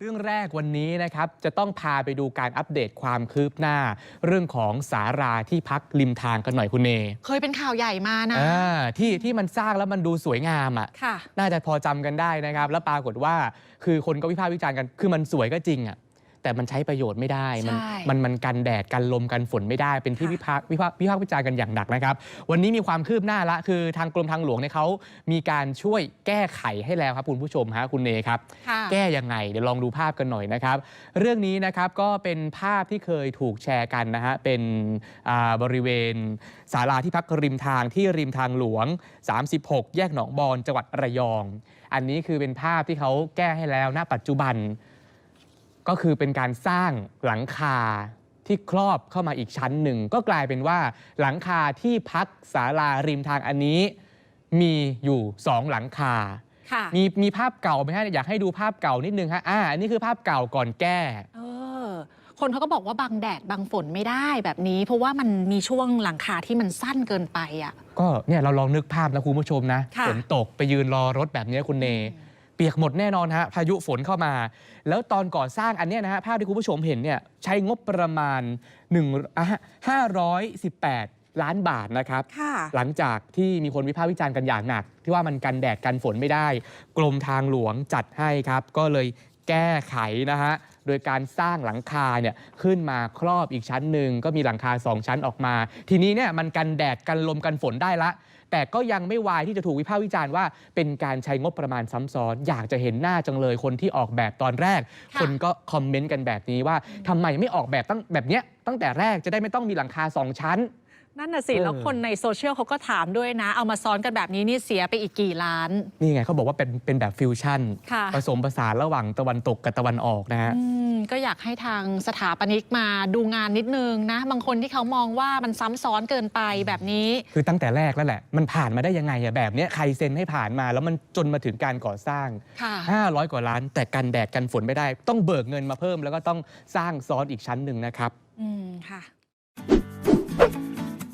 เรื่องแรกวันนี้นะครับจะต้องพาไปดูการอัปเดตความคืบหน้า เรื่องของสาราที่พักริมทางกันหน่อยคุณเนเคยเป็นข่าวใหญ่มานะอ่าที่ที่มันสร้างแล้วมันดูสวยงามอะค่ะ น่าจะพอจำกันได้นะครับ แล้วปรากฏว่าคือคนก็วิพากษ์วิจารณ์กัน คือมันสวยก็จริงอะ แต่มันใช้ประโยชน์ไม่ได้ มันใช่ มันมันกันแดดกันลมกันฝนไม่ได้ เป็นที่ค่ะวิพากษ์วิพากษ์วิพากษ์วิจารณ์กันอย่างหนักนะครับ วันนี้มีความคืบหน้าละคือทางกรมทางหลวงเนี่ยเขามีการช่วยแก้ไขให้แล้วครับคุณผู้ชมฮะคุณเนครับ ค่ะ แก้ยังไง เดี๋ยวลองดูภาพกันหน่อยนะครับ เรื่องนี้นะครับก็เป็นภาพที่เคยถูกแชร์กันนะฮะ เป็นอ่าบริเวณศาลาที่พักริมทางที่ริมทางหลวง 36 แยกหนองบอนจังหวัดระยอง อันนี้คือเป็นภาพที่เขาแก้ให้แล้วณปัจจุบัน ก็คือเป็นการสร้างหลังคาที่ครอบเข้ามาอีกชั้นหนึ่ง ก็กลายเป็นว่าหลังคาที่พักศาลาริมทางอันนี้ มีอยู่สองหลังคาค่ะมีมีภาพเก่าไหมฮะอยากให้ดูภาพเก่านิดนึงฮะอ่าอันนี้คือภาพเก่าก่อนแก้ เออ คนเขาก็บอกว่าบังแดดบังฝนไม่ได้แบบนี้ เพราะว่ามันมีช่วงหลังคาที่มันสั้นเกินไปอะ ก็เนี่ยเราลองนึกภาพนะคุณผู้ชมนะค่ะ ฝนตกไปยืนรอรถแบบนี้คุณเน เปียกหมดแน่นอนฮะพายุฝนเข้ามา แล้วตอนก่อสร้างอันเนี้ยนะฮะภาพที่คุณผู้ชมเห็นเนี่ยใช้งบประมาณ1อะ518 ล้านบาทนะครับ ค่ะ หลังจากที่มีคนวิพากษ์วิจารณ์กันอย่างหนัก ที่ว่ามันกันแดดกันฝนไม่ได้ กรมทางหลวงจัดให้ครับ ก็เลยแก้ไขนะฮะ โดยการสร้างหลังคาเนี่ยขึ้นมาครอบอีกชั้นหนึ่งก็มีหลังคา 2 ชั้นออกมา ทีนี้เนี่ยมันกันแดดกันลมกันฝนได้ละ แต่ก็ยังไม่วายที่จะถูกวิพากษ์วิจารณ์ว่า เป็นการใช้งบประมาณซ้ำซ้อน อยากจะเห็นหน้าจังเลยคนที่ออกแบบตอนแรกค่ะคนก็คอมเมนต์กันแบบนี้ว่าทำไมไม่ออกแบบตั้งแบบเนี้ยตั้งแต่แรกจะได้ไม่ต้องมีหลังคาสองชั้น นั่นน่ะสิเออแล้วคนในโซเชียลเขาก็ถามด้วยนะ เอามาซ้อนกันแบบนี้นี่เสียไปอีกกี่ล้าน นี่ไงเขาบอกว่าเป็นเป็นแบบฟิวชั่น ค่ะ ผสมผสานระหว่างตะวันตกกับตะวันออกนะฮะ อืมก็อยากให้ทางสถาปนิกมาดูงานนิดนึงนะ บางคนที่เขามองว่ามันซ้ำซ้อนเกินไปแบบนี้ คือตั้งแต่แรกแล้วแหละ มันผ่านมาได้ยังไงอะแบบเนี้ยใครเซ็นให้ผ่านมา แล้วมันจนมาถึงการก่อสร้าง ค่ะ 500 กว่าล้าน แต่กันแดดกันฝนไม่ได้ ต้องเบิกเงินมาเพิ่ม แล้วก็ต้องสร้างซ้อนอีกชั้นหนึ่งนะครับ อืม ค่ะ